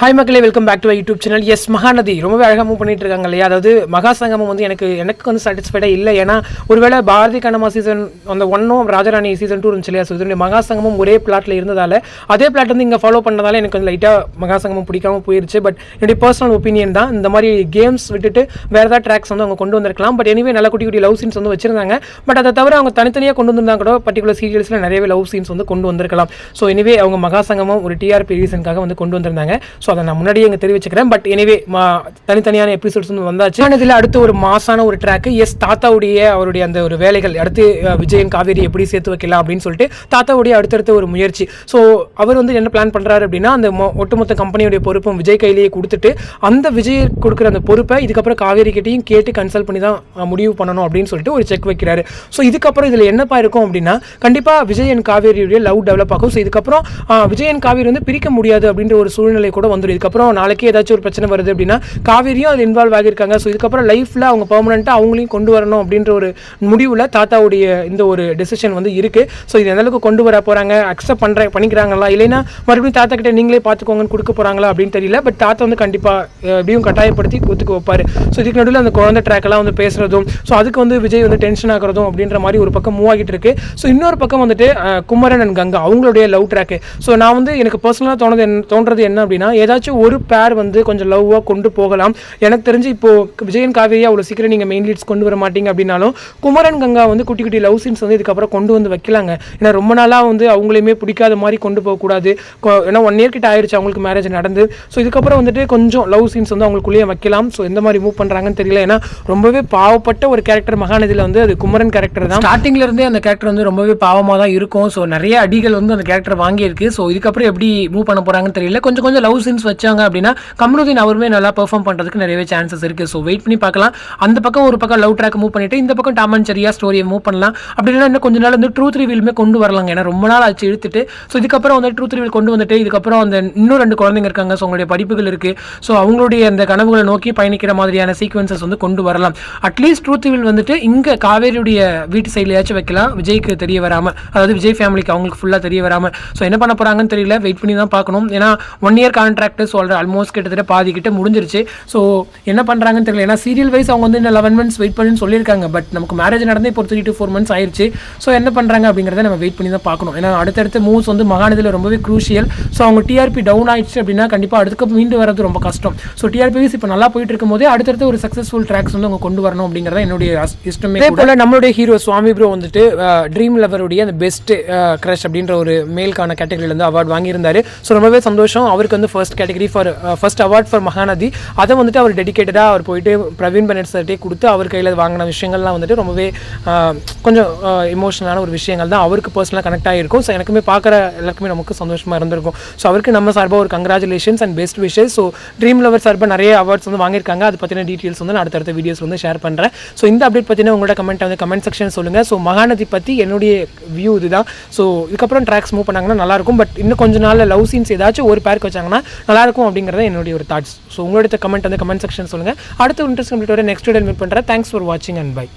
Hi மக்களே welcome back to YouTube channel yes Mahanadhi ரொம்பவே அழகாக மூவ் பண்ணிட்டு இருக்காங்க இல்லையா? அதாவது மகா சங்கமம் வந்து எனக்கு எனக்கு வந்து சாட்டிஸ்ஃபைடாக இல்லை. ஏன்னா ஒருவேளை பாரதி கண்ணம்மா சீசன் அந்த ஒன்னும் ராஜராணி சீசன் டூ இருந்துச்சு இல்லையா? ஸோ இதனுடைய மகா சங்கமம் ஒரே பிளாட்டில் இருந்ததால அதே பிளாட் வந்து இங்கே ஃபாலோ பண்ணதால எனக்கு வந்து லைட்டாக மகா சங்கமம் பிடிக்காம போயிருச்சு. பட் என்னுடைய பர்சனல் ஒப்பீனியன் தான் இந்த மாதிரி கேம்ஸ் விட்டுட்டு வேறு ஏதாவது ட்ராக்ஸ் வந்து அவங்க கொண்டு வந்திருக்கலாம். பட் எனவே நல்ல குட்டி குட்டி லவ் சீன்ஸ் வந்து வச்சிருந்தாங்க. பட் அதை தவிர அவங்க தனித்தனியாக கொண்டு வந்திருந்தாங்க கூட பர்டிகுலர் சீரியல்ஸில் நிறையவே லவ் சீன்ஸ் வந்து கொண்டு வந்திருக்கலாம். ஸோ எனவே அவங்க மகா சங்கமம் ஒரு டிஆர்பி ரீசனுக்காக வந்து கொண்டு வந்திருந்தாங்க. ஸோ அதை நான் முன்னாடியே இங்கே தெரிவிச்சுக்கிறேன். பட் எனிவே தனித்தனியான எபிசோட்ஸ் வந்து வந்தாச்சு. ஆனால் இதில் அடுத்து ஒரு மாசான ஒரு ட்ராக் எஸ் தாத்தாவுடைய அவருடைய அந்த ஒரு வேலைகள் அடுத்து விஜயன் காவேரி எப்படி சேர்த்து வைக்கலாம் அப்படின்னு சொல்லிட்டு தாத்தாவுடைய அடுத்தடுத்த ஒரு முயற்சி. ஸோ அவர் வந்து என்ன பிளான் பண்ணுறாரு அப்படின்னா அந்த மொ- ஒட்டுமொத்த கம்பெனியுடைய பொறுப்பும் விஜய் கையிலேயே கொடுத்துட்டு அந்த விஜய் கொடுக்குற அந்த பொறுப்பை இதுக்கப்புறம் காவேரி கிட்டையும் கேட்டு கன்சல்ட் பண்ணி தான் முடிவு பண்ணணும் அப்படின்னு சொல்லிட்டு ஒரு செக் வைக்கிறாரு. ஸோ இதுக்கப்புறம் இதில் என்னப்பா இருக்கும் அப்படின்னா கண்டிப்பாக விஜய் காவேரியுடைய லவ் டெவலப் ஆகும். ஸோ இதுக்கப்புறம் விஜயன் காவேரி வந்து பிரிக்க முடியாது அப்படின்ற ஒரு சூழ்நிலை கூட வந்துடும் இதுக்கப்புறம் நாளைக்கு ஏதாச்சும் ஒரு பிரச்சனை வருது அப்படின்னா காவேரியும் அதில் இன்வால்வ் ஆகியிருக்காங்க. ஸோ இதுக்கப்புறம் லைஃப்பில் அவங்க பர்மனெண்ட்டாக அவங்களையும் கொண்டு வரணும் அப்படின்ற ஒரு முடிவில் தாத்தாவுடைய இந்த ஒரு டெசிஷன் வந்து இருக்குது ஸோ இது எந்த அளவுக்கு கொண்டு வர போகிறாங்க அக்செப்ட் பண்ணுற பண்ணிக்கிறாங்களா? இல்லைன்னா மறுபடியும் தாத்தா கிட்ட நீங்களே பார்த்துக்கோங்கன்னு கொடுக்க போகிறாங்களா அப்படின்னு தெரியல. பட் தாத்தா வந்து கண்டிப்பாக எப்படியும் கட்டாயப்படுத்தி ஒத்துக்க வைப்பார். ஸோ இதுக்கு நடுவில் அந்த குழந்தை ட்ராக்கெல்லாம் வந்து பேசுகிறதும் ஸோ அதுக்கு வந்து விஜய் வந்து டென்ஷன் ஆகிறதும் அப்படின்ற மாதிரி ஒரு பக்கம் மூவ் ஆகிட்டு இருக்கு. ஸோ இன்னொரு பக்கம் வந்துட்டு குமரன் அண்ட் கங்கா அவங்களுடைய லவ் ட்ராக்கு ஸோ நான் வந்து எனக்கு பர்சனலாக தோணுது என்ன- தோன்றது என்ன அப்படின்னா ஏதாச்சும் ஒரு பேர் வந்து கொஞ்சம் லவ்வாக கொண்டு போகலாம். எனக்கு தெரிஞ்சு இப்போ விஜயன் காவேரி அவ்வளோ சீக்கிரம் நீங்கள் மெயின் லீட்ஸ் கொண்டு வர மாட்டீங்க அப்படின்னாலும் குமரன் கங்கா வந்து குட்டி குட்டி லவ் சீன்ஸ் வந்து இதுக்கப்புறம் கொண்டு வந்து வைக்கலாங்க. ஏன்னா ரொம்ப நாளாக வந்து அவங்களையுமே பிடிக்காத மாதிரி கொண்டு போகக்கூடாது ஏன்னா ஒன் இயர் கிட்ட ஆயிடுச்சு அவங்களுக்கு மேரேஜ் நடந்து. ஸோ இதுக்கப்புறம் வந்துட்டு கொஞ்சம் லவ் சீன்ஸ் வந்து அவங்களுக்குள்ளேயே வைக்கலாம். ஸோ எந்த மாதிரி மூவ் பண்ணுறாங்கன்னு தெரியல. ஏன்னா ரொம்பவே பாவப்பட்ட ஒரு கேரக்டர் மகாநதியில் வந்து அது குமரன் கேரக்டர் தான். ஸ்டார்டிங்ல இருந்தே அந்த கேரக்டர் வந்து ரொம்பவே பாவமாக தான் இருக்கும். ஸோ நிறைய அடிகள் வந்து அந்த கேரக்டர் வாங்கியிருக்கு. ஸோ இதுக்கப்புறம் எப்படி மூவ் பண்ண போகிறாங்கன்னு தெரியல. கொஞ்சம் கொஞ்சம் லவ் சீன்ஸ் வச்சாங்க அப்படின்னா கமருதீன் அவருமே நல்லா பெர்ஃபார்ம் பண்றதுக்கு நிறையவே சான்சஸ் இருக்கு. ஸோ வெயிட் பண்ணி பார்க்கலாம். அந்த பக்கம் ஒரு பக்கம் லவ் ட்ராக் மூவ் பண்ணிட்டு இந்த பக்கம் டாமன் சரியா ஸ்டோரியை மூவ் பண்ணலாம். அப்படின்னா இன்னும் கொஞ்ச நாள் வந்து ட்ரூத் ரிவீலுமே கொண்டு வரலாங்க. ஏன்னா ரொம்ப நாள் ஆச்சு இழுத்துட்டு. ஸோ இதுக்கப்புறம் வந்து ட்ரூத் ரிவீல் கொண்டு வந்துட்டு இதுக்கப்புறம் அந்த இன்னும் ரெண்டு குழந்தைங்க இருக்காங்க. ஸோ அவங்களுடைய படிப்புகள் இருக்குது ஸோ அவங்களுடைய அந்த கனவுகளை நோக்கி பயணிக்கிற மாதிரியான சீக்வன்சஸ் வந்து கொண்டு வரலாம். அட்லீஸ்ட் ட்ரூத் ரிவீல் வந்துட்டு இங்கே காவேரியுடைய வீட்டு சைட்லையாச்சும் வைக்கலாம். விஜய்க்கு தெரிய வராமல் அதாவது விஜய் ஃபேமிலிக்கு அவங்களுக்கு ஃபுல்லாக தெரிய வராமல் ஸோ என்ன பண்ண போகிறாங்கன்னு தெரியல. வெயிட் பண்ணி தான் பார்க்கணும். ஏன்னா ஒன் இயர் கான்ட்ராக்ட் சொல்ற ஆல்மோஸ்ட் கிட்டத்தட்ட பாதி கிட்ட முடிஞ்சிருச்சு. ஸோ என்ன பண்ணுறாங்கன்னு தெரியல. ஏன்னா சீரியல் வைஸ் அவங்க வந்து இந்த லெவன் மந்த்ஸ் வெயிட் பண்ணி சொல்லியிருக்காங்க. பட் நமக்கு மேரேஜ் நடந்தே இப்போ த்ரீ டு ஃபோர் மந்த்ஸ் ஆயிடுச்சு ஸோ என்ன பண்ணுறாங்க அப்படிங்கிறத நம்ம வெயிட் பண்ணி தான் பார்க்கணும். ஏன்னா அடுத்தடுத்த மூவ்ஸ் வந்து மகாநதியில் ரொம்பவே க்ரூஷியல் ஸோ அவங்க டிஆர்பி டவுன் ஆயிடுச்சு அப்படின்னா கண்டிப்பாக அடுத்த மீண்டு வரது ரொம்ப கஷ்டம். ஸோ டிஆர்பிஸ் இப்போ நல்லா போயிட்டு இருக்கும் போதே அடுத்தடுத்த ஒரு சக்ஸஸ்ஃபுல் ட்ராக்ஸ் வந்து அவங்க கொண்டு வரணும் அப்படிங்கிறத என்னுடைய இஷ்டமே அதே நம்மளுடைய ஹீரோ சுவாமி ப்ரோ வந்துட்டு ட்ரீம் லவருடைய அந்த பெஸ்ட் க்ரஷ் அப்படின்ற ஒரு மேல்கான கேட்டகரியில் வந்து அவார்ட் வாங்கியிருந்தாரு. ஸோ ரொம்பவே சந்தோஷம். அவருக்கு வந்து first category for first award for Mahanadhi அதை வந்துட்டு அவர் டெடிகேட்டடாக அவர் போயிட்டு பிரவீன் பனட் சார்ட்டே கொடுத்து அவர் கையில் வாங்கின விஷயங்கள்லாம் வந்துட்டு ரொம்பவே கொஞ்சம் இமோஷனலான ஒரு விஷயங்கள் தான் அவருக்கு பர்சனலாக கனெக்ட் ஆகிருக்கும் ஸோ எனக்குமே பார்க்குற எல்லாருக்குமே நமக்கு சந்தோஷமாக இருந்திருக்கும். ஸோ அவருக்கு நம்ம சார்பாக ஒரு congratulations and best wishes so dream lover சார்பாக நிறைய அவார்ட்ஸ் வந்து வாங்கியிருக்காங்க. அது பற்றின டீட்டெயில்ஸ் வந்து நான் அடுத்தடுத்த வீடியோஸ் வந்து ஷேர் பண்ணுறேன் ஸோ இந்த அப்டேட் பற்றின உங்களோட கமெண்ட் வந்து கமெண்ட் செக்ஷன் சொல்லுங்கள் ஸோ மகாநதி பற்றி என்னுடைய வியூ இதுதான். ஸோ இதுக்கப்புறம் ட்ராக்ஸ் மூவ் பண்ணாங்கன்னா நல்லாயிருக்கும் பட் இன்னும் கொஞ்ச நாள் லவ் சீன்ஸ் ஏதாச்சும் ஒரு பேருக்கு வச்சாங்கன்னா நல்லாயிருக்கும் அப்படிங்கிறத என்னுடைய ஒரு தாட்ஸ் ஸோ உங்களுடைய கமெண்ட் வந்து கமெண்ட் செக்ஷன் சொல்லுங்கள் அடுத்த interest complete next video meet பண்ணுறேன் தேங்க்ஸ் ஃபார் வாட்சிங் அண்ட் பை